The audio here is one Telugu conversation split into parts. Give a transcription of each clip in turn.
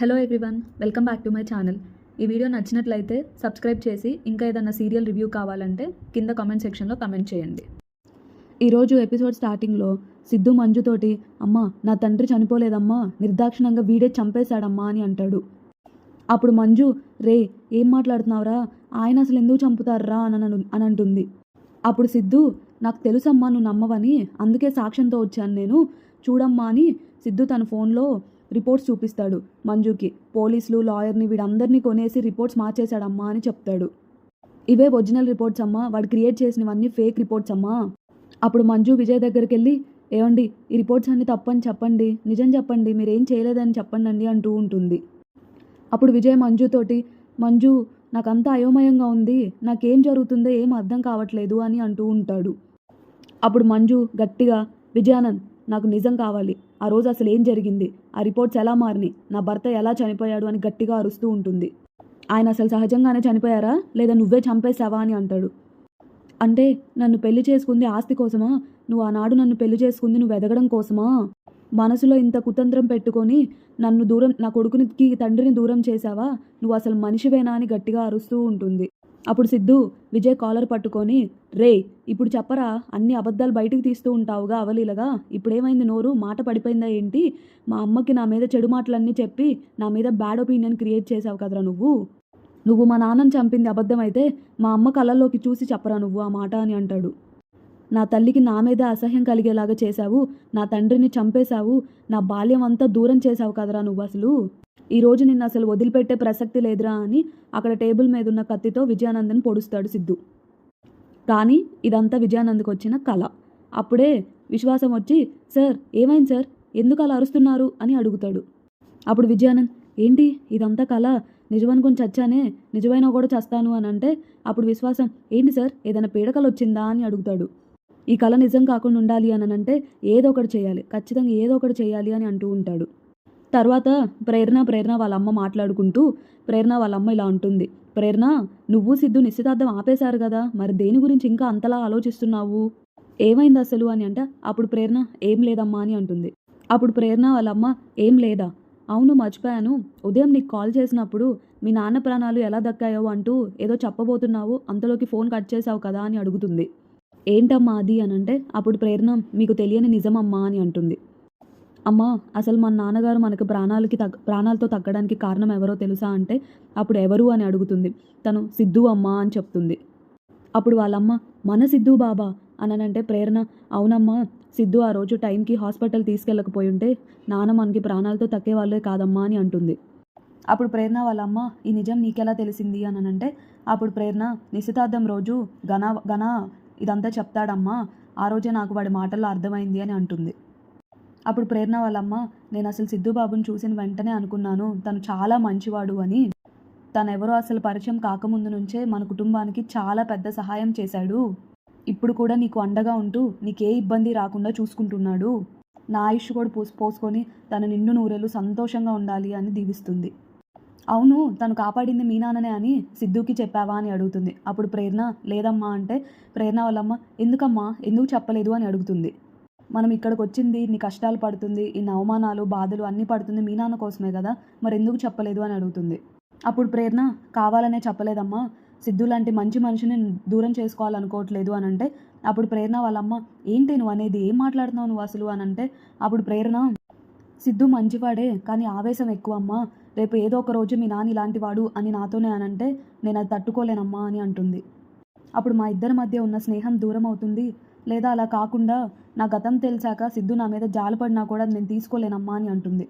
Hello everyone welcome back to my channel ఈ వీడియో నచ్చినట్లయితే సబ్స్క్రైబ్ చేసి ఇంకా ఏదైనా సీరియల్ రివ్యూ కావాలంటే కింద కామెంట్ సెక్షన్లో కామెంట్ చేయండి. ఈరోజు ఎపిసోడ్ స్టార్టింగ్లో సిద్ధు మంజుతోటి అమ్మా నా తండ్రి చనిపోలేదమ్మా నిర్దాక్షిణంగా వీడే చంపేశాడమ్మా అని అంటాడు. అప్పుడు మంజు రే ఏం మాట్లాడుతున్నావురా? ఆయన అసలు ఎందుకు చంపుతారా అని అని అంటుంది. అప్పుడు సిద్ధు నాకు తెలుసమ్మా నువ్వు నమ్మవని అందుకే సాక్ష్యంతో వచ్చాను నేను. చూడమ్మా అని సిద్ధు తన ఫోన్లో రిపోర్ట్స్ చూపిస్తాడు. మంజుకి. పోలీసులు లాయర్ని వీడందరినీ కొనేసి రిపోర్ట్స్ మార్చేశాడమ్మా అని చెప్తాడు. ఇవే ఒరిజినల్ రిపోర్ట్స్ అమ్మా. వాడు క్రియేట్ చేసినవన్నీ ఫేక్ రిపోర్ట్స్ అమ్మా. అప్పుడు మంజు విజయ్ దగ్గరికి వెళ్ళి ఏమండి ఈ రిపోర్ట్స్ అన్ని తప్పని చెప్పండి. నిజం చెప్పండి. మీరేం చేయలేదని చెప్పండి అండి అంటూ ఉంటుంది. అప్పుడు విజయ్ మంజుతోటి మంజు నాకంతా అయోమయంగా ఉంది. నాకేం జరుగుతుందో ఏం అర్థం కావట్లేదు అని అంటూ ఉంటాడు. అప్పుడు మంజు గట్టిగా విజయానంద్ నాకు నిజం కావాలి. ఆ రోజు అసలు ఏం జరిగింది? ఆ రిపోర్ట్స్ ఎలా మారినాయి? నా భర్త ఎలా చనిపోయాడు అని గట్టిగా అరుస్తూ ఉంటుంది. ఆయన అసలు సహజంగానే చనిపోయారా? లేదా నువ్వే చంపేశావా అని అంటాడు. అంటే నన్ను పెళ్ళి చేసుకుంది ఆస్తి కోసమా? నువ్వు ఆనాడు నన్ను పెళ్ళి చేసుకుంది నువ్వు ఎదగడం కోసమా? మనసులో ఇంత కుతంత్రం పెట్టుకొని నన్ను దూరం నా కొడుకునికి తండ్రిని దూరం చేశావా? నువ్వు అసలు మనిషివేనా అని గట్టిగా అరుస్తూ ఉంటుంది. అప్పుడు సిద్ధు విజయ్ కాలర్ పట్టుకొని రే ఇప్పుడు చెప్పరా అన్ని అబద్ధాలు బయటికి తీస్తూ ఉంటావుగా అవలీలగా? ఇప్పుడేమైంది నోరు? మాట పడిపోయిందా ఏంటి? మా అమ్మకి నా మీద చెడు మాటలన్నీ చెప్పి నా మీద బ్యాడ్ ఒపీనియన్ క్రియేట్ చేసావు కదరా నువ్వు? నువ్వు మా నాన్నని చంపింది అబద్ధమైతే మా అమ్మ కళ్ళల్లోకి చూసి చెప్పరా నువ్వు ఆ మాట అని అంటాడు. నా తల్లికి నా మీద అసహ్యం కలిగేలాగా చేశావు నా తండ్రిని చంపేశావు నా బాల్యం అంతా దూరం చేశావు కదరా నువ్వు అసలు? ఈ రోజు నిన్ను అసలు వదిలిపెట్టే ప్రసక్తి లేదురా అని అక్కడ టేబుల్ మీద ఉన్న కత్తితో విజయానందని పొడుస్తాడు సిద్ధు. కానీ ఇదంతా విజయానంద్కి వచ్చిన కళ అప్పుడే విశ్వాసం వచ్చి సార్ ఏమైంది సార్? ఎందుకు అలా అరుస్తున్నారు? అని అడుగుతాడు. అప్పుడు విజయానంద్ ఏంటి? ఇదంతా కళ నిజమనుకుని చచ్చానే? నిజమైనా కూడా చస్తాను? అని అంటే అప్పుడు విశ్వాసం ఏంటి సార్? ఏదైనా పీడకలు వచ్చిందా అని అడుగుతాడు. ఈ కళ నిజం కాకుండా ఉండాలి అని అంటే ఏదో ఒకటి చేయాలి. ఖచ్చితంగా ఏదో ఒకటి చేయాలి అని అంటూ ఉంటాడు. తర్వాత ప్రేరణ ప్రేరణ వాళ్ళ అమ్మ మాట్లాడుకుంటూ ప్రేరణ వాళ్ళ అమ్మ ఇలా అంటుంది. ప్రేరణ నువ్వు సిద్ధు నిశ్చితార్థం ఆపేశారు కదా మరి దేని గురించి ఇంకా అంతలా ఆలోచిస్తున్నావు? ఏమైంది అసలు అని అంటే అప్పుడు ప్రేరణ ఏం లేదమ్మా అని అంటుంది. అప్పుడు ప్రేరణ వాళ్ళ అమ్మ ఏం లేదా? అవును మర్చిపోయాను. ఉదయం నీకు కాల్ చేసినప్పుడు మీ నాన్న ప్రాణాలు ఎలా దక్కాయో అంటూ ఏదో చెప్పబోతున్నావు అంతలోకి ఫోన్ కట్ చేసావు కదా అని అడుగుతుంది. ఏంటమ్మా అది అని అంటే అప్పుడు ప్రేరణ మీకు తెలియని నిజమమ్మా అని అంటుంది. అమ్మా అసలు మన నాన్నగారు మనకు ప్రాణాలకి తగ్గ ప్రాణాలతో తగ్గడానికి కారణం ఎవరో తెలుసా అంటే అప్పుడు ఎవరు అని అడుగుతుంది. తను సిద్ధు అమ్మా అని చెప్తుంది. అప్పుడు వాళ్ళమ్మ మన సిద్ధు బాబా అని అంటే ప్రేరణ. అవునమ్మా సిద్ధు ఆ రోజు టైంకి హాస్పిటల్ తీసుకెళ్ళకపోయి ఉంటే నాన్న మనకి ప్రాణాలతో తక్కే వాళ్ళే కాదమ్మా అని అంటుంది. అప్పుడు ప్రేరణ వాళ్ళ అమ్మ ఈ నిజం నీకెలా తెలిసింది అని అంటే అప్పుడు ప్రేరణ నిశ్చితార్థం రోజు ఘన ఘన ఇదంతా చెప్తాడమ్మా. ఆ రోజే నాకు వాడి మాటల్లో అర్థమైంది అని అంటుంది. అప్పుడు ప్రేరణ వాళ్ళమ్మ నేను అసలు సిద్ధు బాబుని చూసిన వెంటనే అనుకున్నాను. తను చాలా మంచివాడు అని. తను ఎవరో అసలు పరిచయం కాకముందు నుంచే మన కుటుంబానికి చాలా పెద్ద సహాయం చేశాడు. ఇప్పుడు కూడా నీకు అండగా ఉంటూ నీకే ఇబ్బంది రాకుండా చూసుకుంటున్నాడు. నా ఆయుష్ కూడా పోసి పోసుకొని తన నిండు నూరెలు సంతోషంగా ఉండాలి అని దీవిస్తుంది. అవును తను కాపాడింది మీ నాన్ననే అని సిద్ధుకి చెప్పావా అని అడుగుతుంది. అప్పుడు ప్రేరణ లేదమ్మా అంటే ప్రేరణ వాళ్ళమ్మ ఎందుకమ్మా? ఎందుకు చెప్పలేదు అని అడుగుతుంది. మనం ఇక్కడికి వచ్చింది ఇన్ని కష్టాలు పడుతుంది ఇన్ని అవమానాలు బాధలు అన్నీ పడుతుంది మీ నాన్న కోసమే కదా? మరి ఎందుకు చెప్పలేదు అని అడుగుతుంది. అప్పుడు ప్రేరణ కావాలనే చెప్పలేదమ్మా. సిద్ధు లాంటి మంచి మనిషిని దూరం చేసుకోవాలనుకోవట్లేదు అని అంటే అప్పుడు ప్రేరణ వాళ్ళమ్మ ఏంటి నువ్వు అనేది? ఏం మాట్లాడుతున్నావు నువ్వు అసలు? అని అంటే అప్పుడు ప్రేరణ సిద్ధు మంచివాడే కానీ ఆవేశం ఎక్కువ అమ్మా రేపు ఏదో ఒక రోజు మీ నాన్న ఇలాంటి వాడు అని నాతోనే అనంటే నేను అది తట్టుకోలేనమ్మా అని అంటుంది. అప్పుడు మా ఇద్దరి మధ్య ఉన్న స్నేహం దూరం అవుతుంది. లేదా అలా కాకుండా నా గతం తెలిసాక సిద్ధు నా మీద జాలపడినా కూడా నేను తీసుకోలేనమ్మా అని అంటుంది.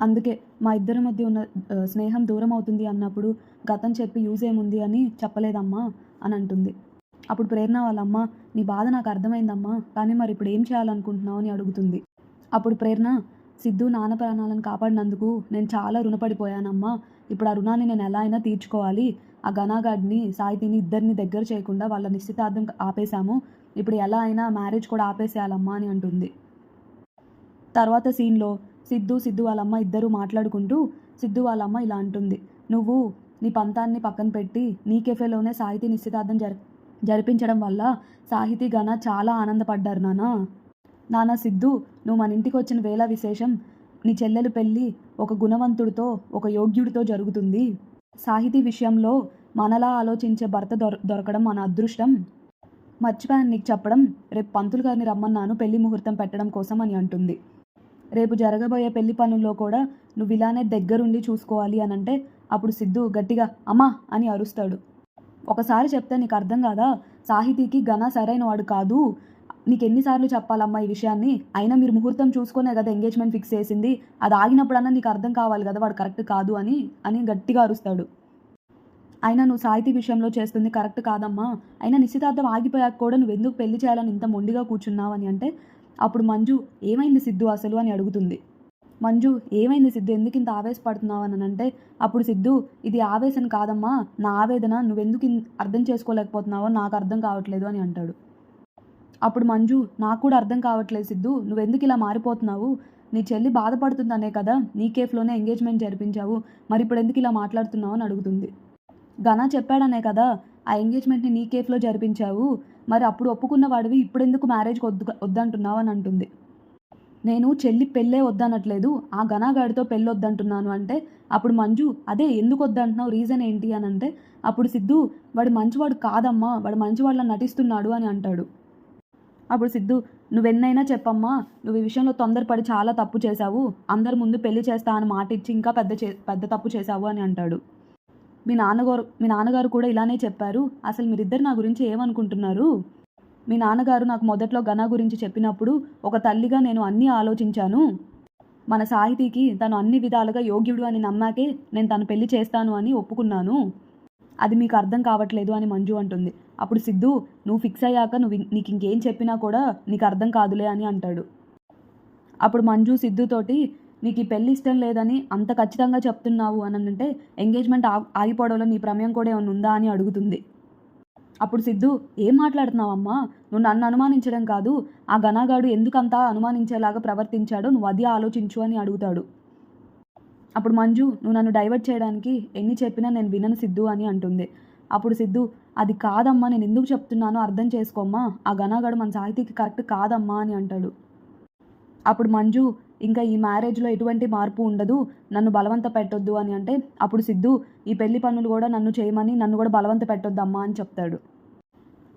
అందుకే మా ఇద్దరి మధ్య ఉన్న స్నేహం దూరం అవుతుంది అన్నప్పుడు గతం చెప్పి యూజ్ ఏముంది అని చెప్పలేదమ్మా అని అంటుంది. అప్పుడు ప్రేరణ వాళ్ళమ్మ నీ బాధ నాకు అర్థమైందమ్మా కానీ మరి ఇప్పుడు ఏం చేయాలనుకుంటున్నావు? అని అడుగుతుంది. అప్పుడు ప్రేరణ సిద్ధు నాన్న ప్రాణాలను కాపాడినందుకు నేను చాలా రుణపడిపోయానమ్మా. ఇప్పుడు ఆ రుణాన్ని నేను ఎలా అయినా తీర్చుకోవాలి. ఆ ఘనాగాడిని సాయితీని ఇద్దరిని దగ్గర చేయకుండా వాళ్ళ నిశ్చితార్థం ఆపేశాము. ఇప్పుడు ఎలా అయినా మ్యారేజ్ కూడా ఆపేసేయాలమ్మా అని అంటుంది. తర్వాత సీన్లో సిద్ధు సిద్ధు వాళ్ళమ్మ ఇద్దరూ మాట్లాడుకుంటూ సిద్ధు వాళ్ళమ్మ ఇలా అంటుంది. నువ్వు నీ పంతాన్ని పక్కన పెట్టి నీ కెఫేలోనే సాహితీ నిశ్చితార్థం జరి జరిపించడం వల్ల సాహితీ గణ చాలా ఆనందపడ్డారు నానా. నానా సిద్ధు నువ్వు మన ఇంటికి వచ్చిన వేళ విశేషం నీ చెల్లెలు పెళ్ళి ఒక గుణవంతుడితో ఒక యోగ్యుడితో జరుగుతుంది. సాహితీ విషయంలో మనలా ఆలోచించే భర్త దొర దొరకడం మన అదృష్టం. మర్చిపోయాను నీకు చెప్పడం రేపు పంతులు గారిని రమ్మన్నాను పెళ్ళి ముహూర్తం పెట్టడం కోసం అని అంటుంది. రేపు జరగబోయే పెళ్ళి పనుల్లో కూడా నువ్వు ఇలానే దగ్గరుండి చూసుకోవాలి అని అంటే అప్పుడు సిద్ధు గట్టిగా అమ్మా అని అరుస్తాడు. ఒకసారి చెప్తే నీకు అర్థం కాదా? సాహితీకి ఘన సరైన వాడు కాదు. నీకు ఎన్నిసార్లు చెప్పాలమ్మా ఈ విషయాన్ని? అయినా మీరు ముహూర్తం చూసుకునే కదా ఎంగేజ్మెంట్ ఫిక్స్ చేసింది. అది ఆగినప్పుడన్నా నీకు అర్థం కావాలి కదా వాడు కరెక్ట్ కాదు అని అని గట్టిగా అరుస్తాడు. అయినా నువ్వు సాహితీ విషయంలో చేస్తుంది కరెక్ట్ కాదమ్మా. అయినా నిశ్చితార్థం ఆగిపోయాక కూడా నువ్వు ఎందుకు పెళ్ళి చేయాలని ఇంత మొండిగా కూర్చున్నావు అని అంటే అప్పుడు మంజు ఏమైంది సిద్ధు అసలు? అని అడుగుతుంది. మంజు ఏమైంది సిద్ధు? ఎందుకు ఇంత ఆవేశపడుతున్నావు? అని అంటే అప్పుడు సిద్ధు ఇది ఆవేశం కాదమ్మా. నా ఆవేదన నువ్వెందుకు అర్థం చేసుకోలేకపోతున్నావో నాకు అర్థం కావట్లేదు అని అంటాడు. అప్పుడు మంజు నాకు కూడా అర్థం కావట్లేదు సిద్ధు. నువ్వెందుకు ఇలా మారిపోతున్నావు? నీ చెల్లి బాధపడుతుందనే కదా. నీ కేఫ్లోనే ఎంగేజ్మెంట్ జరిపించావు. మరి ఇప్పుడు ఎందుకు ఇలా మాట్లాడుతున్నావు? అని అడుగుతుంది. ఘనా చెప్పాడనే కదా ఆ ఎంగేజ్మెంట్ని నీ కేఫ్లో జరిపించావు. మరి అప్పుడు ఒప్పుకున్న వాడివి ఇప్పుడు ఎందుకు మ్యారేజ్కి వద్దు వద్దంటున్నావు అని అంటుంది. నేను చెల్లి పెళ్ళే వద్దనట్లేదు ఆ ఘనాగాడితో పెళ్ళి వద్దంటున్నాను అంటే అప్పుడు మంజు అదే ఎందుకు వద్దంటున్నావు రీజన్ ఏంటి అని అంటే అప్పుడు సిద్ధు వాడు మంచివాడు కాదమ్మా వాడు మంచివాళ్ళని నటిస్తున్నాడు అని అంటాడు. అప్పుడు సిద్ధు నువ్వెన్నైనా చెప్పమ్మా నువ్వు ఈ విషయంలో తొందరపడి చాలా తప్పు చేశావు అందరి ముందు పెళ్ళి చేస్తా అని మాట ఇచ్చి ఇంకా పెద్ద చే పెద్ద తప్పు చేశావు అని అంటాడు. మీ నాన్నగారు మీ నాన్నగారు కూడా ఇలానే చెప్పారు. అసలు మీరిద్దరు నా గురించి ఏమనుకుంటున్నారు? మీ నాన్నగారు నాకు మొదట్లో ఘన గురించి చెప్పినప్పుడు ఒక తల్లిగా నేను అన్నీ ఆలోచించాను. మన సాహితీకి తను అన్ని విధాలుగా యోగ్యుడు అని నమ్మాకే నేను తను పెళ్ళి చేస్తాను అని ఒప్పుకున్నాను. అది మీకు అర్థం కావట్లేదు అని మంజు అంటుంది. అప్పుడు సిద్ధు నువ్వు ఫిక్స్ అయ్యాక నువ్వు నీకు ఇంకేం చెప్పినా కూడా నీకు అర్థం కాదులే అని అంటాడు. అప్పుడు మంజు సిద్ధుతోటి నీకు ఈ పెళ్ళి ఇష్టం లేదని అంత ఖచ్చితంగా చెప్తున్నావు అని అంటే ఎంగేజ్మెంట్ ఆగిపోవడంలో నీ ప్రమేయం కూడా ఏమైనా ఉందా అని అడుగుతుంది. అప్పుడు సిద్ధు ఏం మాట్లాడుతున్నావమ్మా? నువ్వు నన్ను అనుమానించడం కాదు. ఆ ఘనాగాడు ఎందుకంతా అనుమానించేలాగా ప్రవర్తించాడో నువ్వు అది ఆలోచించు అని అడుగుతాడు. అప్పుడు మంజు నువ్వు నన్ను డైవర్ట్ చేయడానికి ఎన్ని చెప్పినా నేను వినను సిద్ధు అని అంటుంది. అప్పుడు సిద్ధు అది కాదమ్మా నేను ఎందుకు చెప్తున్నానో అర్థం చేసుకోమ్మా. ఆ ఘనాగాడు మన సాహితీకి కరెక్ట్ కాదమ్మా అని అంటాడు. అప్పుడు మంజు ఇంకా ఈ మ్యారేజ్లో ఎటువంటి మార్పు ఉండదు. నన్ను బలవంత పెట్టొద్దు అని అంటే అప్పుడు సిద్ధు ఈ పెళ్ళి పనులు కూడా నన్ను చేయమని నన్ను కూడా బలవంత పెట్టొద్దమ్మా అని చెప్తాడు.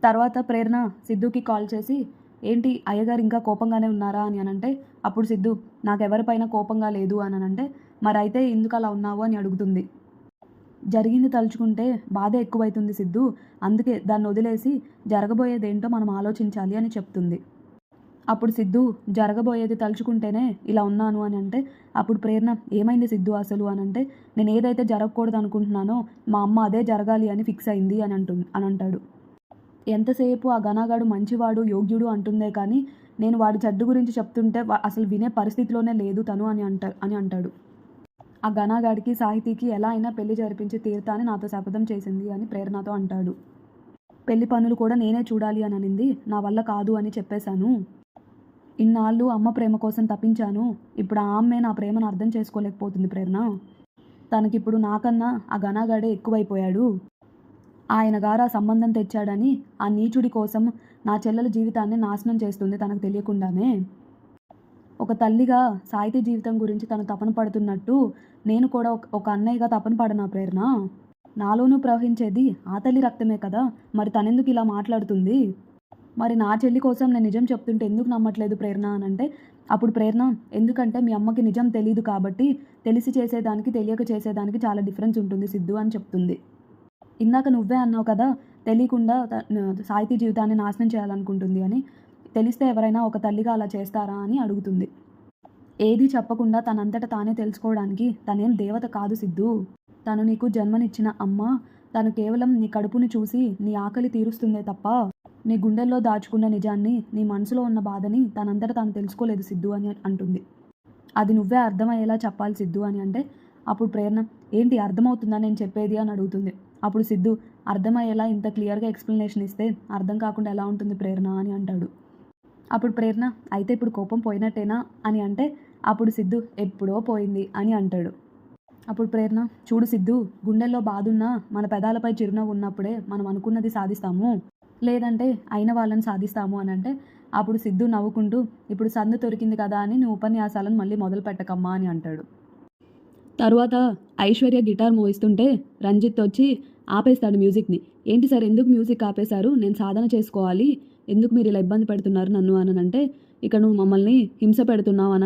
తర్వాత ప్రేరణ సిద్ధుకి కాల్ చేసి ఏంటి అయ్యగారు ఇంకా కోపంగానే ఉన్నారా? అని అనంటే అప్పుడు సిద్ధు నాకెవరిపైన కోపంగా లేదు అని అంటే మరి అయితే ఎందుకు అలా ఉన్నావు? అని అడుగుతుంది. జరిగింది తలుచుకుంటే బాధ ఎక్కువైతుంది సిద్ధు. అందుకే దాన్ని వదిలేసి జరగబోయేదేంటో మనం ఆలోచించాలి అని చెప్తుంది. అప్పుడు సిద్ధు జరగబోయేది తలుచుకుంటేనే ఇలా ఉన్నాను అని అంటే అప్పుడు ప్రేరణ ఏమైంది సిద్ధు అసలు అని అంటే నేను ఏదైతే జరగకూడదు అనుకుంటున్నానో మా అమ్మ అదే జరగాలి అని ఫిక్స్ అయింది అని అంటు అని అంటాడు. ఎంతసేపు ఆ ఘనాగాడు మంచివాడు యోగ్యుడు అంటుందే కానీ నేను వాడి చెడ్డు గురించి చెప్తుంటే అసలు వినే పరిస్థితిలోనే లేదు తను అని అంట అని అంటాడు. ఆ ఘనాగాడికి సాహితీకి ఎలా అయినా పెళ్ళి జరిపించి తీరుతా అని నాతో శపథం చేసింది అని ప్రేరణతో అంటాడు. పెళ్ళి పనులు కూడా నేనే చూడాలి అని అనింది నా వల్ల కాదు అని చెప్పేశాను. ఇన్నాళ్ళు అమ్మ ప్రేమ కోసం తప్పించాను. ఇప్పుడు ఆ అమ్మే నా ప్రేమను అర్థం చేసుకోలేకపోతుంది ప్రేరణ. తనకిప్పుడు నాకన్నా ఆ ఘనాగాడే ఎక్కువైపోయాడు. ఆయన గారు ఆ సంబంధం తెచ్చాడని ఆ నీచుడి కోసం నా చెల్లెల జీవితాన్ని నాశనం చేస్తుంది తనకు తెలియకుండానే. ఒక తల్లిగా సాహితీ జీవితం గురించి తను తపన పడుతున్నట్టు నేను కూడా ఒక- ఒక అన్నయ్యగా తపన పడనా ప్రేరణ? నాలోనూ ప్రవహించేది ఆ తల్లి రక్తమే కదా. మరి తనెందుకు ఇలా మాట్లాడుతుంది? మరి నా చెల్లి కోసం నేను నిజం చెప్తుంటే ఎందుకు నమ్మట్లేదు ప్రేరణ అని అంటే అప్పుడు ప్రేరణ ఎందుకంటే మీ అమ్మకి నిజం తెలియదు కాబట్టి తెలిసి చేసేదానికి తెలియక చేసేదానికి చాలా డిఫరెన్స్ ఉంటుంది సిద్ధు అని చెప్తుంది. ఇందాక నువ్వే అన్నావు కదా తెలియకుండా త- సాహితీ జీవితాన్ని నాశనం చేయాలనుకుంటుంది అని తెలిస్తే ఎవరైనా ఒక తల్లిగా అలా చేస్తారా అని అడుగుతుంది. ఏది చెప్పకుండా తనంతట తానే తెలుసుకోవడానికి తనేం దేవత కాదు సిద్ధు. తను నీకు జన్మనిచ్చిన అమ్మ తను కేవలం నీ కడుపుని చూసి నీ ఆకలి తీరుస్తుందే తప్ప నీ గుండెల్లో దాచుకున్న నిజాన్ని నీ మనసులో ఉన్న బాధని తనంతట తాను తెలుసుకోలేదు సిద్ధు అని అంటుంది. అది నువ్వే అర్థమయ్యేలా చెప్పాలి సిద్ధు అని అంటే అప్పుడు ప్రేరణ ఏంటి అర్థమవుతుందా నేను చెప్పేది? అని అడుగుతుంది. అప్పుడు సిద్ధు అర్థమయ్యేలా ఇంత క్లియర్గా ఎక్స్ప్లెనేషన్ ఇస్తే అర్థం కాకుండా ఎలా ఉంటుంది ప్రేరణ? అని అంటాడు. అప్పుడు ప్రేరణ అయితే ఇప్పుడు కోపం పోయినట్టేనా? అని అంటే అప్పుడు సిద్ధు ఎప్పుడో పోయింది అని అంటాడు. అప్పుడు ప్రేరణ చూడు సిద్ధు గుండెల్లో బాధున్నా మన పెదాలపై చిరునవ్వు ఉన్నప్పుడే మనం అనుకున్నది సాధిస్తాము. లేదంటే అయిన వాళ్ళని సాధిస్తాము అని అంటే అప్పుడు సిద్ధు నవ్వుకుంటూ ఇప్పుడు సందు దొరికింది కదా అని నీ ఉపన్యాసాలను మళ్ళీ మొదలు పెట్టకమ్మా అని అంటాడు. తరువాత ఐశ్వర్య గిటార్ మోయిస్తుంటే రంజిత్ వచ్చి ఆపేస్తాడు మ్యూజిక్ని. ఏంటి సార్ ఎందుకు మ్యూజిక్ ఆపేశారు? నేను సాధన చేసుకోవాలి. ఎందుకు మీరు ఇలా ఇబ్బంది పెడుతున్నారు నన్ను అని అంటే ఇక నువ్వు మమ్మల్ని హింస పెడుతున్నావు అని